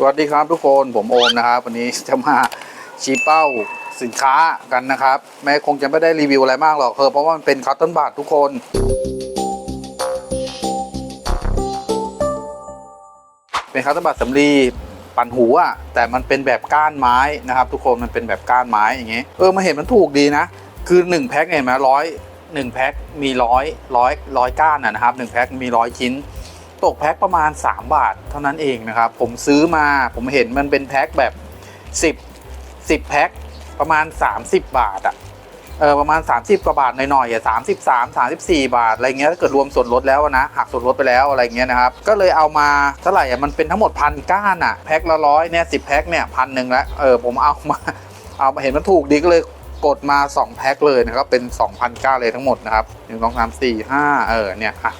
สวัสดีครับทุกคนผมโอมนะครับ วันนี้จะมาชี้เป้าสินค้ากันนะครับ แม้คงจะไม่ได้รีวิวอะไรมากหรอกเออเพราะว่ามันเป็นคัตเติ้ลบาททุกคนเป็นคัตเติ้ลบาทสำลีปั่นหูอะแต่มันเป็นแบบก้านไม้นะครับ ทุกคนมันเป็นแบบก้านไม้อย่างเงี้ยเออมาเห็นมันถูกดีนะ คือ1แพ็คเนี่ยเห็นไหมร้อยหนึ่งแพ็คมีร้อยร้อยร้อยก้านอะนะครับหนึ่งแพ็คมีร้อยชิ้น ตกแพ็คประมาณ 3 บาทเท่านั้นเองนะครับ ผมซื้อมาผมเห็นมันเป็นแพ็คแบบ 10 10แพ็คประมาณ 30 บาทอะเออประมาณ 30 กว่าบาทหน่อยๆอะ33 34บสามสามสิบสี่บาทอะไรเงี้ยถ้าเกิดรวมส่วนลดแล้วนะหักส่วนลดไปแล้วอะไรเงี้ยนะครับก็เลยเอามาเท่าไหร่อะมันเป็นทั้งหมดพันก้านอะแพ็คละร้อยเนี่ยสิบแพ็คเนี่ยพันหนึ่งล้วเออผมเอามาเอามาเห็นมันถูกดีก็เลยกดมา 2 แพ็คเลยนะครับเป็น 2,000ก้าเลยทั้งหมดนะครับ1 2 3 4 5เออเนี่ยอะ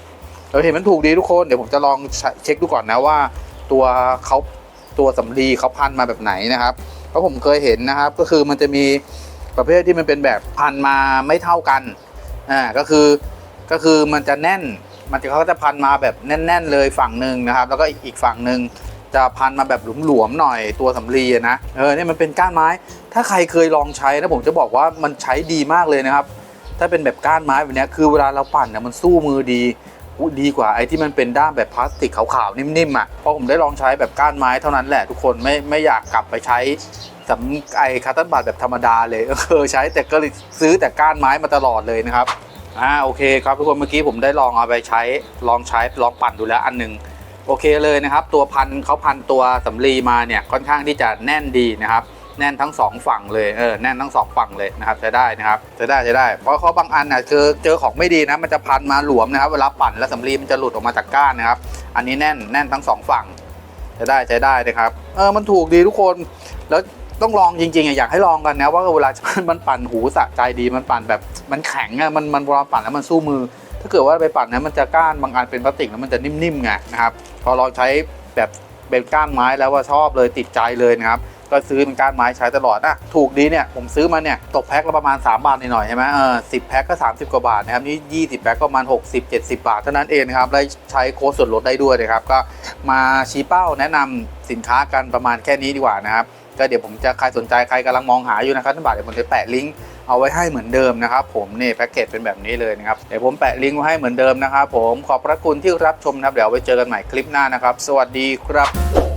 เราเห็นมันถูกดีทุกคนเดี๋ยวผมจะลองเช็คดูก่อนนะว่า ตัวเขาตัวสำลีเขาพันมาแบบไหนนะครับเพราะผมเคยเห็นนะครับ ก็คือมันจะมีประเภทที่มันเป็นแบบพันมาไม่เท่ากันอ่าก็คือก็คือมันจะแน่น มันจะเขาจะพันมาแบบแน่น ๆ เลยฝั่งหนึ่งนะครับ แล้วก็อีกฝั่งหนึ่งจะพันมาแบบหลวมๆหน่อยตัวสำลีนะเออเนี่ยมันเป็นก้านไม้ ถ้าใครเคยลองใช้นะผมจะบอกว่ามันใช้ดีมากเลยนะครับ ถ้าเป็นแบบก้านไม้แบบนี้คือเวลาเราปั่นเนี่ยมันสู้มือดี ดีกว่าไอ้ที่มันเป็นด้ามแบบพลาสติกขาวๆนิ่มๆอะเพราะผมได้ลองใช้แบบก้านไม้เท่านั้นแหละทุกคนไม่ไม่อยากกลับไปใช้สำไอ้คัตเติ้ลบัตแบบธรรมดาเลยเออใช้แต่ก็เลยซื้อแต่ก้านไม้มาตลอดเลยนะครับอ่าโอเคครับทุกคนเมื่อกี้ผมได้ลองเอาไปใช้ลองใช้ลองปั่นดูแล้วอันหนึงโอเคเลยนะครับ ตัวพันเขาพันตัวสำลีมาเนี่ยค่อนข้างที่จะแน่นดีนะครับ แน่นทั้งสองฝั่งเลยเออแน่นทั้งสองฝั่งเลยนะครับใช้ได้นะครับใช้ได้ใช้ได้ เพราะเขาบางอันน่ะเจอเจอของไม่ดีนะมันจะพันมาหลวมนะครับ เวลาปั่นแล้วสำลีมันจะหลุดออกมาจากก้านนะครับ อันนี้แน่นแน่นทั้งสองฝั่งใช้ได้ใช้ได้นะครับเออมันถูกดีทุกคนแล้วต้องลองจริงๆอยากให้ลองกันนะว่าเวลามันปั่นหูสะใจดีมันปั่นแบบมันแข็งอะมันมันเวลาปั่นแล้วมันสู้มือ ถ้าเกิดว่าไปปั่นนะมันจะก้านบางอันเป็นพลาสติกแล้วมันจะนิ่มๆไงนะครับพอเราใช้แบบเป็นก้านไม้แล้วว่าชอบเลยติดใจเลยนะครับ ก็ซื้อเป็นกานไม้ใช้ตลอดนะถูกดีเนี่ยผมซื้อมาเนี่ยตกแพ็คละประมาณ 3 บาทหน่อยๆใช่ไหมเออสิแพ็คก็ 30 กว่าบาทนะครับนี่20 แพ็คก็ประมาณ 60 70 บาท เท่านั้นเองนะครับได้ใช้โค้ดส่วนลดได้ด้วยนะครับก็มาชี้เป้าแนะนำสินค้ากันประมาณแค่นี้ดีกว่านะครับก็เดี๋ยวผมจะใครสนใจใครกำลังมองหาอยู่นะครับท่านบาทเดี๋ยวผมจะแปะลิงก์เอาไว้ให้เหมือนเดิมนะครับผมนี่แพ็กเกจเป็นแบบนี้เลยนะครับเดี๋ยวผมแปะลิงก์ไว้ให้เหมือนเดิมนะครับผมขอบพระคุณที่รับชมนะครับเดี๋ยวไว้เจอกันใหม่คลิปหน้านะครับ สวัสดีครับ